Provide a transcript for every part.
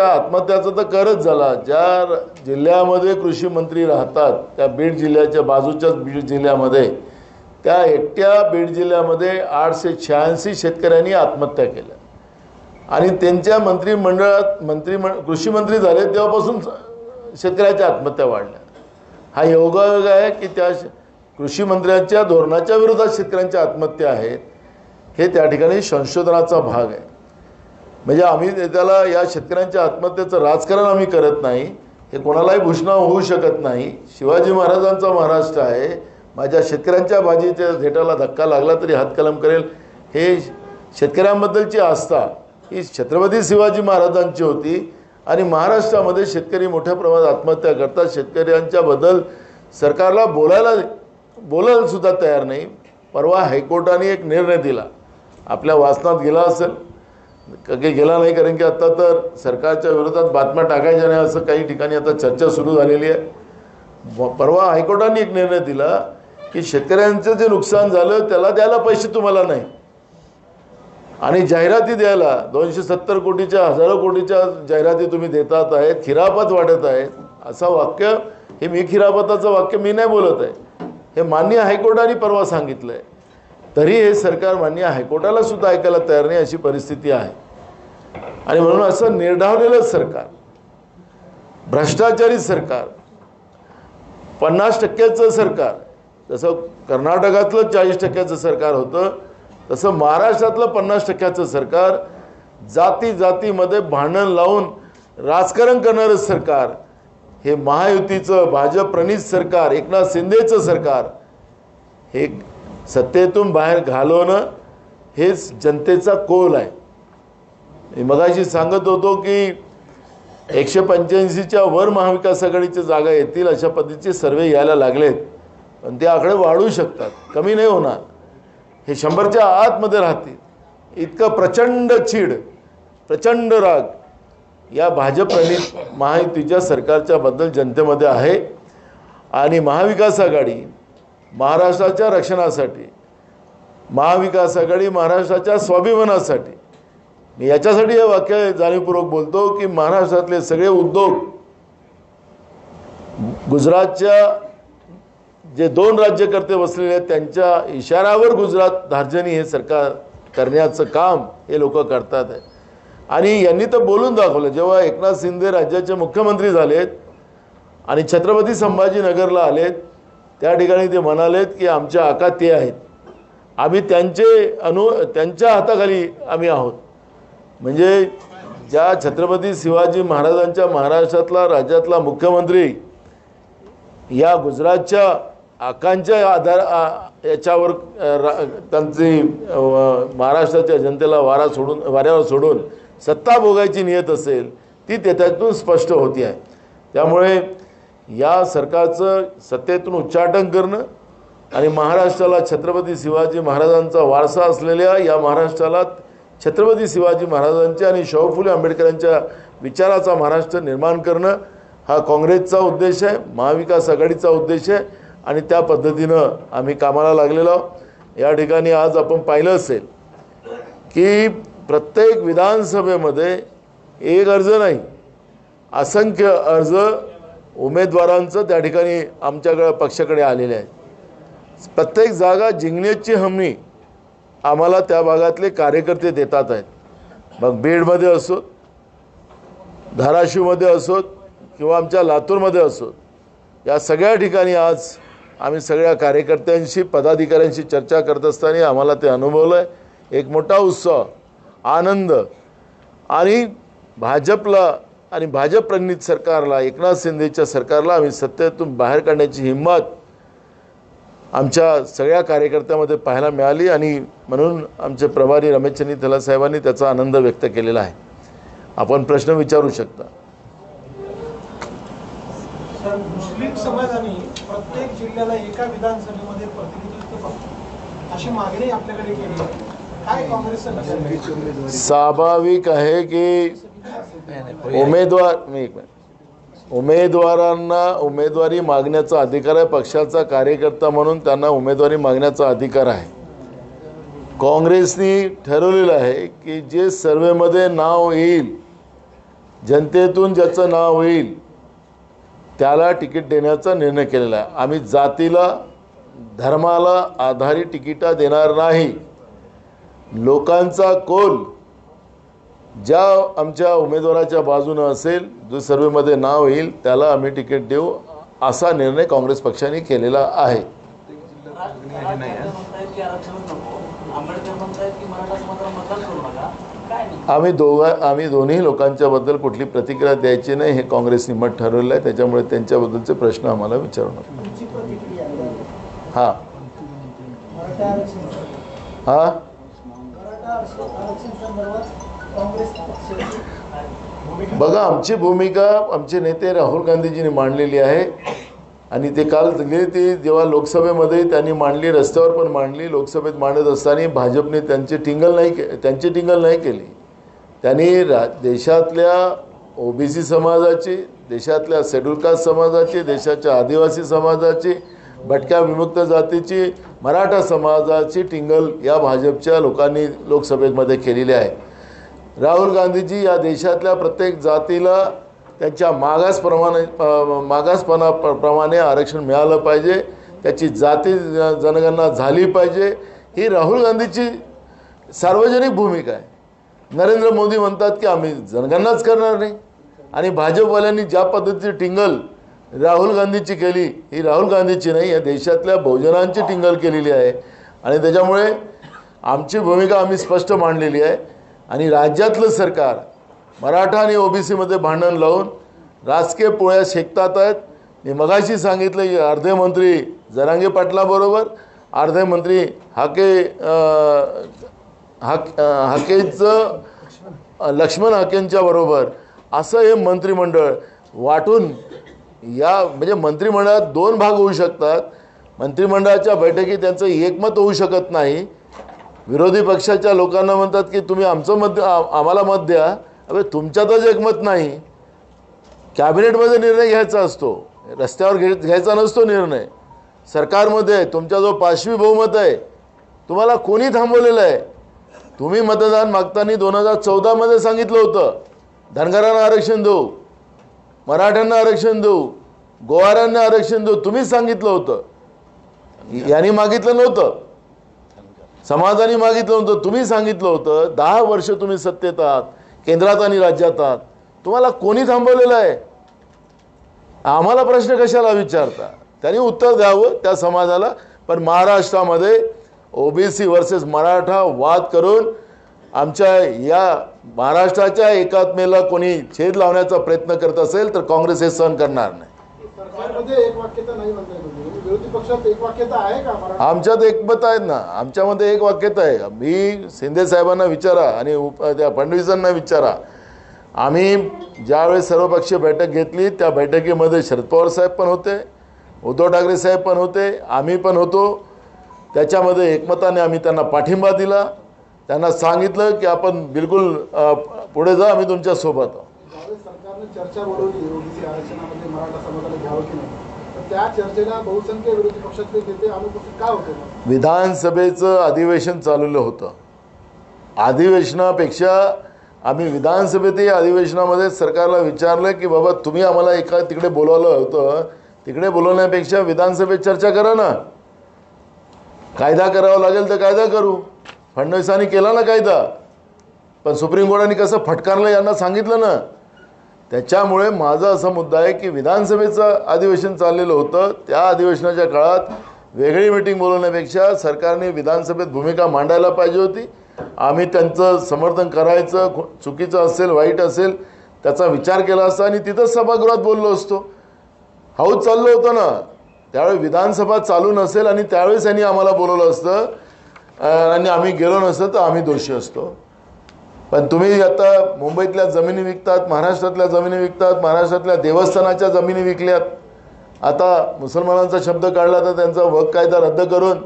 शेतकऱ्याच्या आत्महत्याचा तर करच झाला. ज्या जिल्ह्यामध्ये कृषी मंत्री राहतात त्या बीड जिल्ह्याच्या बाजूच्याच बीड जिल्ह्यामध्ये त्या एकट्या बीड जिल्ह्यामध्ये आठशे शहाऐंशी शेतकऱ्यांनी आत्महत्या केल्या. आणि त्यांच्या मंत्रिमंडळात मंत्री कृषी मंत्री झाले तेव्हापासून शेतकऱ्याच्या आत्महत्या वाढल्या. हा योगायोग आहे की त्या कृषीमंत्र्यांच्या कृषी मंत्र्यांच्या धोरणाच्या विरोधात शेतकऱ्यांच्या आत्महत्या आहेत. हे त्या ठिकाणी संशोधनाचा भाग आहे. म्हणजे आम्ही त्याला या शेतकऱ्यांच्या आत्महत्येचं राजकारण आम्ही करत नाही. हे कोणालाही भूषणा होऊ शकत नाही. शिवाजी महाराजांचा महाराष्ट्र आहे. माझ्या शेतकऱ्यांच्या बाजीच्या झेटाला धक्का लागला तरी हातकलम करेल. हे शेतकऱ्यांबद्दलची आस्था ही छत्रपती शिवाजी महाराजांची होती. आणि महाराष्ट्रामध्ये शेतकरी मोठ्या प्रमाणात आत्महत्या करतात. शेतकऱ्यांच्याबद्दल सरकारला बोलायला बोलायलासुद्धा तयार नाही. परवा हायकोर्टाने एक निर्णय दिला. आपल्या वाचनात गेला असेल. काही गेला नाही कारण की आता तर सरकारच्या विरोधात बातम्या टाकायच्या नाही असं काही ठिकाणी आता चर्चा सुरू झालेली आहे. परवा हायकोर्टाने एक निर्णय दिला की शेतकऱ्यांचं जे नुकसान झालं त्याला द्यायला पैसे तुम्हाला नाही. आणि जाहिराती द्यायला दोनशे सत्तर कोटीच्या हजारो कोटीच्या जाहिराती तुम्ही देतात आहेत खिरापत वाटत आहेत असं वाक्य हे मी खिरापताचं वाक्य मी नाही बोलत आहे. हे मान्य हायकोर्टाने परवा सांगितलं आहे तरी हे सरकार मान्य हायकोर्टाला सुद्धा ऐकायला तयार नाही अशी परिस्थिती आहे. आणि म्हणून असं निर्धावलेलं सरकार भ्रष्टाचारी सरकार पन्नास टक्क्याचं सरकार जसं कर्नाटकातलं चाळीस टक्क्याचं सरकार होतं तसं महाराष्ट्रातलं पन्नास टक्क्याचं सरकार जाती जातीमध्ये भांडण लावून राजकारण करणारं सरकार हे महायुतीचं भाजप प्रणित सरकार एकनाथ शिंदेचं सरकार हे सत्तेतून बाहेर घालवणं हेच जनतेचा कोल आहे. मी मगाशी सांगत होतो की एकशे पंच्याऐंशीच्या वर महाविकास आघाडीच्या जागा येतील अशा पद्धतीचे सर्वे यायला लागलेत. पण ते आकडे वाढू शकतात कमी नाही होणार. हे शंभरच्या आतमध्ये राहतील. इतकं प्रचंड चीड प्रचंड राग या भाजप प्रणित महायुतीच्या सरकारच्या बद्दल जनतेमध्ये आहे. आणि महाविकास आघाडी महाराष्ट्राच्या रक्षणासाठी महाविकास आघाडी महाराष्ट्राच्या स्वाभिमानासाठी. मी याच्यासाठी हे वाक्य जाणीवपूर्वक बोलतो की महाराष्ट्रातले सगळे उद्योग गुजरातच्या जे दोन राज्यकर्ते बसलेले आहेत त्यांच्या इशाऱ्यावर गुजरात धार्जनी हे सरकार करण्याचं काम हे लोक करतात आहे आणि यांनी तर बोलून दाखवलं जेव्हा एकनाथ शिंदे राज्याचे मुख्यमंत्री झालेत आणि छत्रपती संभाजीनगरला आलेत त्या ठिकाणी ते म्हणालेत की आमच्या आका ते आहेत. आम्ही त्यांचे अनु त्यांच्या हाताखाली आम्ही आहोत. म्हणजे ज्या छत्रपती शिवाजी महाराजांच्या महाराष्ट्रातला राज्यातला मुख्यमंत्री या गुजरातच्या आकांच्या आधार याच्यावर त्यांची महाराष्ट्राच्या जनतेला वारा सोडून वाऱ्यावर सोडून सत्ता भोगायची नियत असेल ती त्याच्यातून स्पष्ट होती आहे. त्यामुळे या सरकारचं सत्तेतून उच्चाटन करणं आणि महाराष्ट्राला छत्रपती शिवाजी महाराजांचा वारसा असलेल्या या महाराष्ट्राला छत्रपती शिवाजी महाराजांच्या आणि शाहू फुले आंबेडकरांच्या विचाराचा महाराष्ट्र निर्माण करणं हा काँग्रेसचा उद्देश आहे महाविकास आघाडीचा उद्देश आहे आणि त्या पद्धतीनं आम्ही कामाला लागलेलो आहोत. या ठिकाणी आज आपण पाहिलं असेल की प्रत्येक विधानसभेमध्ये एक अर्ज नाही असंख्य अर्ज उमेदवारांचं त्या ठिकाणी आमच्याकडे पक्षाकडे आलेले आहे. प्रत्येक जागा जिंकण्याची हमी आम्हाला त्या भागातले कार्यकर्ते देतात आहेत. मग बीडमध्ये असोत धाराशिवमध्ये असोत किंवा आमच्या लातूरमध्ये असोत या सगळ्या ठिकाणी आज आम्ही सगळ्या कार्यकर्त्यांशी पदाधिकाऱ्यांशी चर्चा करत असताना आम्हाला ते अनुभवलं आहे एक मोठा उत्साह आनंद आणि भाजपला आणि भाजप प्रणित सरकारला एकनाथ शिंदेच्या सरकारला आम्ही सत्तेतून बाहेर काढण्याची हिंमत आमच्या सगळ्या कार्यकर्त्यामध्ये पाहायला मिळाली आणि म्हणून आमचे प्रभारी रमेशचंद्र थला साहेबांनी त्याचा आनंद व्यक्त केलेला आहे. आपण प्रश्न विचारू शकता. मुस्लिम समाजाने प्रत्येक जिल्ह्याला एका विधानसभेमध्ये प्रतिनिधित्व अशी मागणी आपल्याकडे केली काय आहे? स्वाभाविक आहे की उमेदवार मी एक मिनिट. उमेदवारांना उमेदवारी मागण्याचा अधिकार आहे पक्षाचा कार्यकर्ता म्हणून त्यांना उमेदवारी मागण्याचा अधिकार आहे. काँग्रेसनी ठरवलेलं आहे की जे सर्वेमध्ये नाव येईल जनतेतून ज्याचं नाव होईल त्याला तिकीट देण्याचा निर्णय केलेला आहे. आम्ही जातीला धर्माला आधारित तिकिटा देणार नाही. लोकांचा कोल ज्या आमच्या उमेदवाराच्या बाजूनं असेल जो सर्वेमध्ये नाव येईल त्याला आम्ही तिकीट देऊ असा निर्णय काँग्रेस पक्षाने केलेला आहे. आम्ही दोघा आम्ही दोन्ही लोकांच्याबद्दल कुठली प्रतिक्रिया द्यायची नाही हे काँग्रेसने मत ठरवलं आहे. त्याच्यामुळे त्यांच्याबद्दलचे प्रश्न आम्हाला विचारू नका हां. हां? बघा आमची भूमिका आमचे नेते राहुल गांधीजींनी मांडलेली आहे. आणि ते काल गेले ती जेव्हा लोकसभेमध्ये त्यांनी मांडली रस्त्यावर पण मांडली लोकसभेत मांडत असताना भाजपने त्यांची टिंगल नाही के त्यांची टिंगल नाही केली. त्यांनी रा देशातल्या ओबीसी समाजाची देशातल्या शेड्यूल कास्ट समाजाची देशाच्या आदिवासी समाजाची भटक्या विमुक्त जातीची मराठा समाजाची टिंगल या भाजपच्या लोकांनी लोकसभेमध्ये केलेली आहे. राहुल गांधीजी या देशातल्या प्रत्येक जातीला त्यांच्या मागासप्रमाणे मागासपणा प्र प्रमाणे आरक्षण मिळालं पाहिजे. त्याची जाती जनगणना झाली पाहिजे. ही राहुल गांधीची सार्वजनिक भूमिका आहे. नरेंद्र मोदी म्हणतात की आम्ही जनगणनाच करणार नाही. आणि भाजपवाल्यांनी ज्या पद्धतीची टिंगल राहुल गांधीची केली ही राहुल गांधीची नाही या देशातल्या बहुजनांची टिंगल केलेली आहे. आणि त्याच्यामुळे आमची भूमिका आम्ही स्पष्ट मांडलेली आहे. आणि राज्यातलं सरकार मराठा आणि ओबीसीमध्ये भांडण लावून राजकीय पोळ्या शेकतात आहेत. मी मगाशी सांगितलं की अर्धे मंत्री जरांगे पाटलाबरोबर अर्धे मंत्री हाके हाक हाकेचं लक्ष्मण हाकेंच्या बरोबर असं हे मंत्रिमंडळ वाटून या म्हणजे मंत्रिमंडळात दोन भाग होऊ शकतात. मंत्रिमंडळाच्या बैठकीत त्यांचं एकमत होऊ शकत नाही. विरोधी पक्षाच्या लोकांना म्हणतात की तुम्ही आमचं मत आम्हाला मत द्या. अरे तुमच्यातच एकमत नाही. कॅबिनेटमध्ये निर्णय घ्यायचा असतो. रस्त्यावर घे घ्यायचा नसतो निर्णय. सरकारमध्ये आहे. तुमचा जो पाशवी बहुमत आहे तुम्हाला कोणी थांबवलेलं आहे? तुम्ही मतदान मागताना दोन हजार चौदामध्ये सांगितलं होतं धनगरांना आरक्षण देऊ मराठ्यांना आरक्षण देऊ गोवाऱ्यांना आरक्षण देऊ तुम्हीच सांगितलं होतं. यांनी मागितलं नव्हतं. समाजाने मागितलं होतं तुम्ही सांगितलं होतं दहा वर्ष तुम्ही सत्तेत आहात केंद्रात आणि राज्यात आहात. तुम्हाला कोणी थांबवलेलं आहे? आम्हाला प्रश्न कशाला विचारता? त्यांनी उत्तर द्यावं त्या समाजाला पण महाराष्ट्रामध्ये ओबीसी वर्सेस मराठा वाद करून आमच्या या महाराष्ट्राच्या एकात्मेला कोणी छेद लावण्याचा प्रयत्न करत असेल तर काँग्रेस हे सहन करणार नाही. आमच्यात एकमत आहेत ना. आमच्यामध्ये एक वाक्यत आहे. मी शिंदे साहेबांना विचारा आणि उप त्या फडणवीसांना विचारा. आम्ही ज्यावेळेस सर्वपक्षीय बैठक घेतली त्या बैठकीमध्ये शरद पवार साहेब पण होते उद्धव ठाकरे साहेब पण होते आम्ही पण होतो. त्याच्यामध्ये एकमताने आम्ही त्यांना पाठिंबा दिला. त्यांना सांगितलं की आपण बिलकुल पुढे जा आम्ही तुमच्यासोबत चर्चा त्या चर्चेला बहुसंख्य विरोधी पक्षातले नेते अनुपस्थित का होते? विधानसभेचं अधिवेशन चालवलं होतं. अधिवेशनापेक्षा आम्ही विधानसभेतही अधिवेशनामध्ये सरकारला विचारलं की बाबा तुम्ही आम्हाला एका तिकडे बोलवलं होतं. तिकडे बोलवण्यापेक्षा विधानसभेत चर्चा करा ना. कायदा करावा लागेल तर कायदा करू. फडणवीसांनी केला ना कायदा. पण सुप्रीम कोर्टाने कसं फटकारलं यांना सांगितलं ना. त्याच्यामुळे माझा असा मुद्दा आहे की विधानसभेचं अधिवेशन चाललेलं होतं. त्या अधिवेशनाच्या काळात वेगळी मिटिंग बोलवण्यापेक्षा सरकारने विधानसभेत भूमिका मांडायला पाहिजे होती. आम्ही त्यांचं समर्थन करायचं चुकीचं असेल वाईट असेल त्याचा विचार केला असता आणि तिथंच सभागृहात बोललो असतो. हाऊस चाललं होतं ना त्यावेळी विधानसभा चालू नसेल आणि त्यावेळेस त्यांनी आम्हाला बोलवलं असतं. आणि आम्ही गेलो नसतं तर आम्ही दोषी असतो. पण तुम्ही आता मुंबईतल्या जमिनी विकतात महाराष्ट्रातल्या जमिनी विकतात महाराष्ट्रातल्या देवस्थानाच्या जमिनी विकल्यात. आता मुसलमानांचा शब्द काढला तर त्यांचा वक कायदा रद्द करून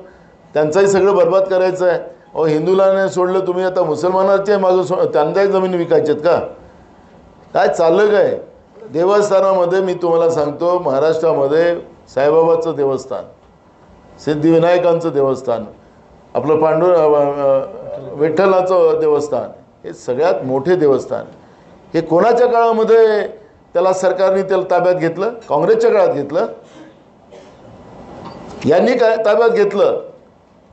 त्यांचंही सगळं बरबाद करायचं आहे. अहो हिंदूला नाही सोडलं तुम्ही आता मुसलमानाचे मागं सो त्यांच्याही जमिनी विकायच्यात का? काय चाललं काय? देवस्थानामध्ये मी तुम्हाला सांगतो महाराष्ट्रामध्ये साईबाबाचं देवस्थान सिद्धिविनायकांचं देवस्थान आपलं पांडुर विठ्ठलाचं देवस्थान हे सगळ्यात मोठे देवस्थान. हे कोणाच्या काळामध्ये त्याला सरकारने त्याला ताब्यात घेतलं? काँग्रेसच्या काळात घेतलं? यांनी काय ताब्यात घेतलं?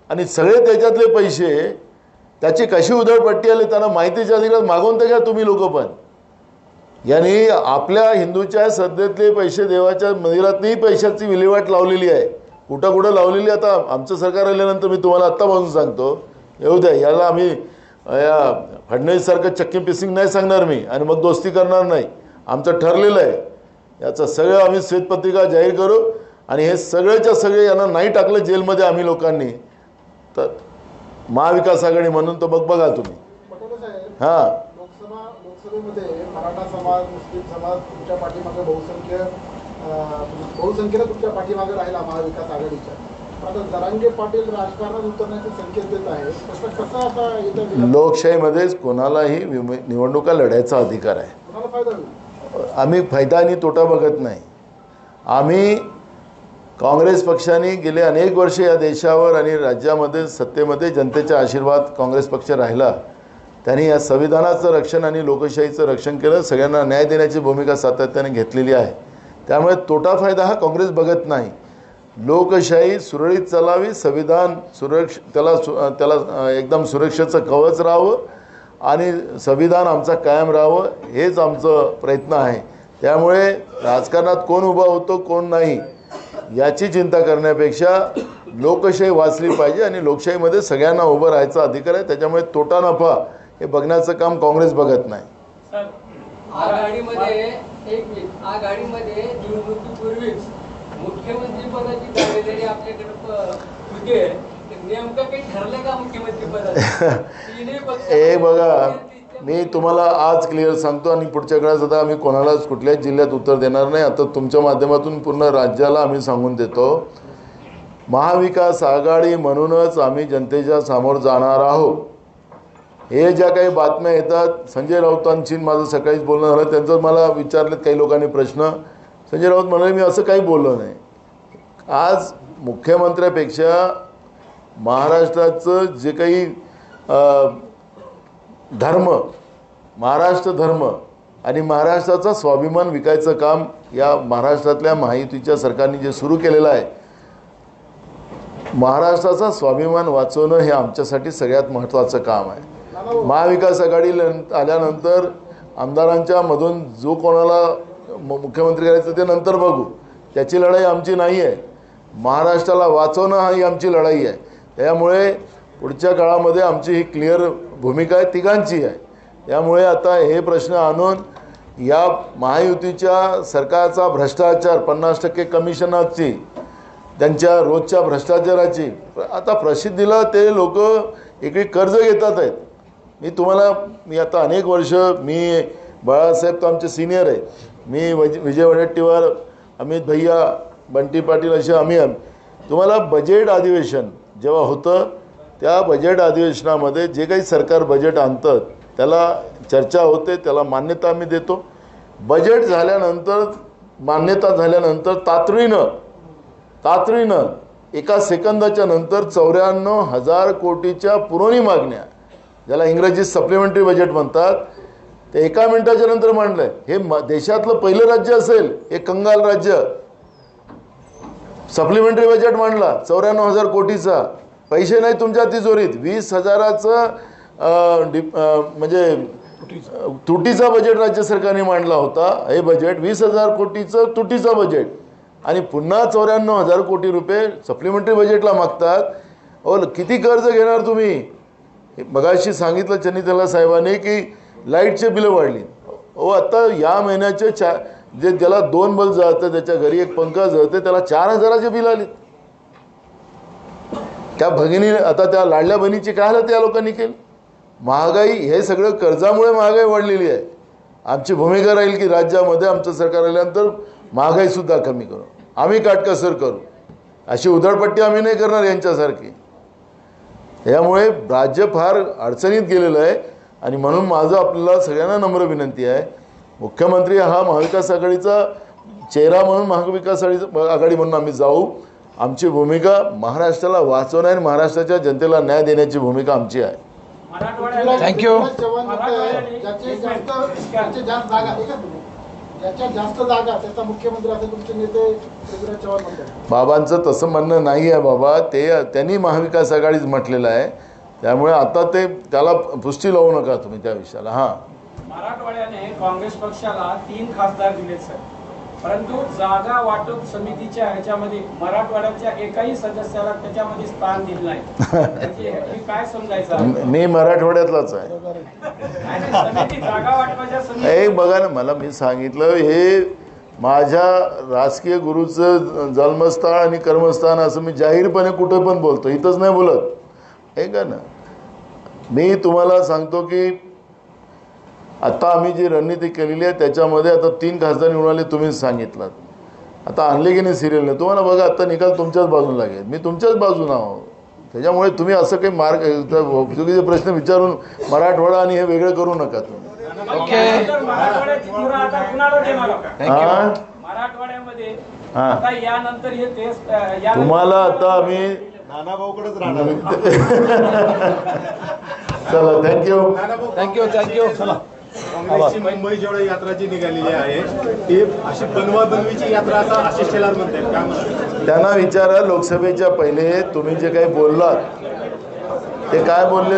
आणि सगळे त्याच्यातले पैसे त्याची कशी उधळपट्टी आली त्यांना माहितीच्या अधिकार मागवून तर घ्या तुम्ही लोक पण. यांनी आपल्या हिंदूच्या सध्यातले पैसे देवाच्या मंदिरातही पैशाची विल्हेवाट लावलेली आहे. कुठं कुठं लावलेली आता आमचं सरकार आल्यानंतर मी तुम्हाला आत्तापासून सांगतो. येऊ द्या याला आम्ही या फडणवीससारखं चक्की पिसिंग नाही सांगणार मी आणि मग दोस्ती करणार नाही. आमचं ठरलेलं आहे. याचं सगळं आम्ही श्वेतपत्रिका जाहीर करू आणि हे सगळ्याच्या सगळे यांना नाही टाकलं जेलमध्ये आम्ही लोकांनी. तर महाविकास आघाडी म्हणून तर बघ बघा तुम्ही. हां. लोकसभा लोकसभेमध्ये मराठा समाज मुस्लिम समाज तुमच्या पाठीमागे बहुसंख्य बहुसंख्येनं तुमच्या पाठीमागे राहिला महाविकास आघाडीच्या. आता जरांगे पाटील राजकारणात उतरण्याचे संकेत देत कसं आता लोकशाहीमध्येच कोणालाही विम- निवडणुका लढायचा अधिकार आहे. कोणाला फायदा होईल? आम्ही फायदा आणि तोटा बघत नाही. आम्ही काँग्रेस पक्षाने गेले अनेक वर्ष या देशावर आणि राज्यामध्ये सत्तेमध्ये जनतेचा आशीर्वाद काँग्रेस पक्ष राहिला. त्यांनी या संविधानाचं रक्षण आणि लोकशाहीचं रक्षण केलं. सगळ्यांना न्याय देण्याची भूमिका सातत्याने घेतलेली आहे. त्यामुळे तोटा फायदा हा काँग्रेस बघत नाही. लोकशाही सुरळीत चालावी संविधान सुरक्ष त्याला सु त्याला एकदम सुरक्षेचं कवच राहावं आणि संविधान आमचा कायम राहावं हेच आमचं प्रयत्न आहे. त्यामुळे राजकारणात कोण उभा होतो कोण नाही याची चिंता करण्यापेक्षा लोकशाही वाचली पाहिजे आणि लोकशाहीमध्ये सगळ्यांना उभं राहायचा अधिकार आहे. त्याच्यामुळे तोटा नफा हे बघण्याचं काम काँग्रेस बघत नाही. आघाडीमध्ये एक आघाडीमध्ये निवडणुकीपूर्वीच मुख्यमंत्री पदाची दावेदारी आपल्याकडे नेमकं काही ठरलं का मुख्यमंत्री पदाचं हे बघा मी तुम्हाला आज क्लिअर सांगतो आणि पुढच्या काळात सुद्धा आम्ही कोणालाच कुठल्याच जिल्ह्यात उत्तर देणार नाही. आता तुमच्या माध्यमातून पूर्ण राज्याला आम्ही सांगून देतो. महाविकास आघाडी म्हणूनच आम्ही जनतेच्या समोर जाणार आहोत. हे ज्या काही बातम्या येतात संजय राऊतांशी माझं सकाळीच बोलणं झालं त्यांचं मला विचारलेत काही लोकांनी प्रश्न. संजय राऊत म्हणाले मी असं काही बोललो नाही. आज मुख्यमंत्र्यापेक्षा महाराष्ट्राचं जे काही धर्म महाराष्ट्र धर्म आणि महाराष्ट्राचा स्वाभिमान विकायचं काम या महाराष्ट्रातल्या महायुतीच्या सरकारने जे सुरू केलेलं आहे महाराष्ट्राचा स्वाभिमान वाचवणं हे आमच्यासाठी सगळ्यात महत्त्वाचं काम आहे. महाविकास आघाडी आल्यानंतर आमदारांच्या मधून जो कोणाला मुख्यमंत्री करायचं ते नंतर बघू. त्याची लढाई आमची नाही आहे. महाराष्ट्राला वाचवणं ही आमची लढाई आहे. त्यामुळे पुढच्या काळामध्ये आमची ही क्लिअर भूमिका आहे तिघांची आहे. त्यामुळे आता हे प्रश्न आणून या महायुतीच्या सरकारचा भ्रष्टाचार पन्नास टक्के कमिशनाची त्यांच्या रोजच्या भ्रष्टाचाराची आता प्रसिद्धीला ते लोक इकडे कर्ज घेतात आहेत. मी तुम्हाला मी आता अनेक वर्ष मी बाळासाहेब तर आमचे सिनियर आहे. मी वज विजय वडेट्टीवार अमित भैया बंटी पाटील असे आम्ही तुम्हाला बजेट अधिवेशन जेव्हा होतं त्या बजेट अधिवेशनामध्ये जे काही सरकार बजेट आणतं त्याला चर्चा होते त्याला मान्यता आम्ही देतो. बजेट झाल्यानंतर मान्यता झाल्यानंतर तातडीनं तातडीनं एका सेकंदाच्या नंतर चौऱ्याण्णव हजार कोटीच्या पुरवणी मागण्या ज्याला इंग्रजीत सप्लिमेंटरी बजेट म्हणतात ते एका मिनिटाच्या नंतर मांडलंय. हे देशातलं पहिलं राज्य असेल हे कंगाल राज्य. सप्लिमेंटरी बजेट मांडला चौऱ्याण्णव हजार कोटीचा. पैसे नाही तुमच्या तिजोरीत वीस हजाराचं डि- म्हणजे तुटीचा बजेट राज्य सरकारने मांडला होता. हे बजेट वीस हजार कोटीचं तुटीचा बजेट. आणि पुन्हा चौऱ्याण्णव हजार कोटी रुपये सप्लिमेंटरी बजेटला मागतात. अहो किती कर्ज घेणार तुम्ही? बघाशी सांगितलं चनितला साहेबांनी की लाईटचे बिलं वाढली. हो आता या महिन्याचे चा जे ज्याला दोन बल्ब जळतं त्याच्या घरी एक पंखा जळते त्याला चार हजाराचे बिल आले. त्या भगिनी आता त्या लाडल्या बहिणीची काय आलं त्या लोकांनी केली? महागाई हे सगळं कर्जामुळे महागाई वाढलेली आहे. आमची भूमिका राहील की राज्यामध्ये आमचं सरकार आल्यानंतर महागाईसुद्धा कमी करू. आम्ही काटकसर करू. अशी उधळपट्टी आम्ही नाही करणार यांच्यासारखी. यामुळे राज्य फार अडचणीत गेलेलं आहे. आणि म्हणून माझं आपल्याला सगळ्यांना नम्र विनंती आहे. मुख्यमंत्री हा महाविकास आघाडीचा चेहरा म्हणून महाविकास आघाडी आघाडी म्हणून आम्ही जाऊ. आमची भूमिका महाराष्ट्राला वाचवणं आणि महाराष्ट्राच्या जनतेला न्याय देण्याची भूमिका आमची आहे. म्हणतात. बाबांचं तसं म्हणणं नाही आहे बाबा. ते त्यांनी महाविकास आघाडीच म्हटलेलं आहे. त्यामुळे आता ते त्याला पुष्टी लावू नका तुम्ही त्या विषयाला हां. मराठवाड्याने काँग्रेस पक्षाला तीन खासदार दिलेत सर. परंतु जागा वाटप समितीच्या ह्याच्यामध्ये मराठवाड्याच्या एकाही सदस्याला त्याच्यामध्ये स्थान दिलं नाही. काय समजायचं? आहे? म- मराठवाड्यातलाच आहे. बघा ना मला मी सांगितलं हे माझ्या राजकीय गुरुचं जन्मस्थान आणि कर्मस्थान असं मी जाहीरपणे कुठं पण बोलतो इथंच नाही बोलत. हे का ना? मी तुम्हाला सांगतो की आता आम्ही जी रणनीती केलेली आहे त्याच्यामध्ये आता तीन खासदार निवडून आले तुम्हीच सांगितलं आता आणले की नाही सिरियलने तुम्हाला बघा आता निकाल तुमच्याच बाजूला लागेल. मी तुमच्याच बाजूला आहो त्याच्यामुळे तुम्ही असं काही मार्ग चुकीचे प्रश्न विचारून मराठवाडा आणि हे वेगळं करू नका तुम्ही. हां? हा. आता यानंतर आता आम्ही चला थँक्यू थँक्यू थँक्यू काँग्रेसची मुंबई जेवढं यात्रा जी निघालेली आहे ती अशी बनवा बनवीची यात्रा आता आशिष शेलार काय म्हणतात? त्यांना विचारा लोकसभेच्या पहिले तुम्ही जे काही बोललात ते काय बोलले?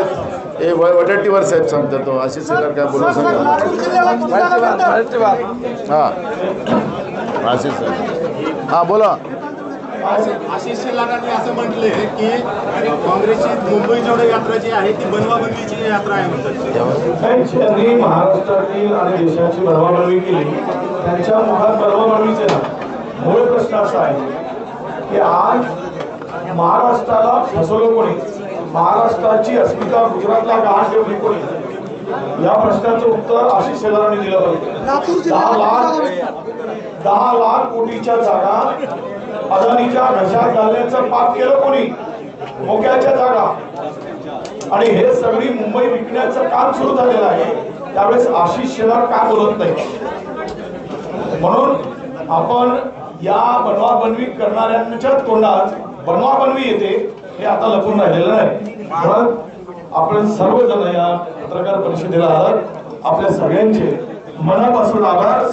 हे व- वटट्टीवर साहेब सांगतात तो. आशिष शेलार काय बोलू सांगा हां. आशिष साहेब. हां बोला. आशिष शेलारांनी असं म्हटलंय की काँग्रेसची मुंबई जेवढं यात्रा जी आहे ती बनवा बनवीची यात्रा आहे म्हणतात. ज्यांनी महाराष्ट्रातील आणि देशाची बनवाबनवी केली. त्यांच्या मुखात बनवाबनवीचे ना मूळ प्रश्न असा आहे की आज महाराष्ट्राला फसवलं कोणी? महाराष्ट्राची अस्मिता गुजरातला गहाण ठेवली कोणी? या प्रश्नाचं उत्तर आशिष शेलारांनी दिलं पाहिजे. दहा लाख दहा लाख कोटीच्या जागा अदानीच्या घशात घालण्याचं पाप केलं कोणी? मोक्याच्या जागा. आणि हे सगळी मुंबई विकण्याचं काम सुरू झालेलं आहे. त्यावेळेस आशिष शेलार का बोलत नाही? म्हणून आपण या बनवा बनवी करणाऱ्यांच्या तोंडात बनवा बनवी येते हे आता लपून राहिलेलं नाही. म्हणून आपण सर्वजण या पत्रकार परिषदेला आलात आपल्या सगळ्यांचे मनापासून आभार.